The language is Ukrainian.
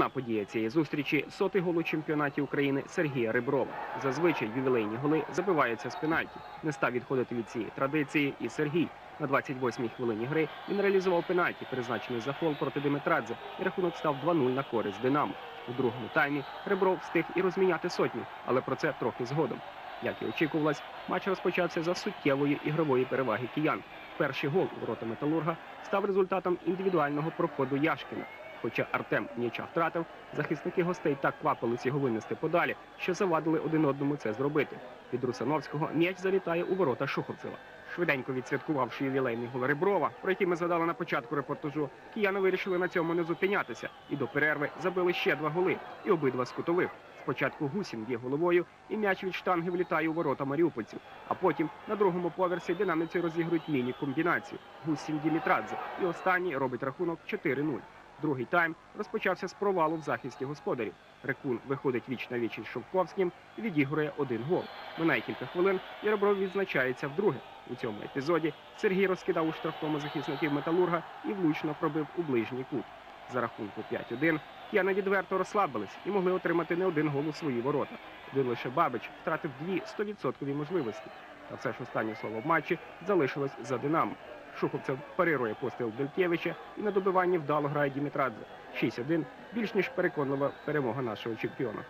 Головна подія цієї зустрічі сотий гол у чемпіонаті України Сергія Риброва. Зазвичай ювілейні голи забиваються з пенальті. Не став відходити від цієї традиції і Сергій. На 28-й хвилині гри він реалізував пенальті, призначений за фол проти Димитрадзе, і рахунок став 2-0 на користь Динамо. У другому таймі Ребров встиг і розміняти сотню, але про це трохи згодом. Як і очікувалось, матч розпочався за суттєвої ігрової переваги киян. Перший гол у ворота металурга став результатом індивідуального проходу Яшкіна. Хоча Артем м'яча втратив, захисники гостей так квапились його винести подалі, що завадили один одному це зробити. Від Русановського м'яч залітає у ворота Шуховцева. Швиденько відсвяткувавши ювілейний гол Реброва, про який ми згадали на початку репортажу, кияни вирішили на цьому не зупинятися і до перерви забили ще два голи, і обидва з кутових. Спочатку Гусін б'є головою, і м'яч від штанги влітає у ворота маріупольців. А потім на другому поверсі динаміці розігрують міні-комбінацію. Гусін Дімітрадзе. І останній робить рахунок 4-0. Другий тайм розпочався з провалу в захисті господарів. Рекун виходить віч на віч із Шовковським відігрує один гол. Минає кілька хвилин, і відзначається вдруге. У цьому епізоді Сергій розкидав у штрафному захисників металурга і влучно пробив у ближній кут. За рахунку 5-1 кияни відверто розслабились і могли отримати не один гол у свої ворота. Один лише Бабич втратив дві 100% можливості. Та все ж останнє слово в матчі залишилось за Динамо. Шуховцев парирує постріл Белькевича і на добиванні вдало грає Дімітрадзе. 6-1 більш ніж переконлива перемога нашого чемпіона.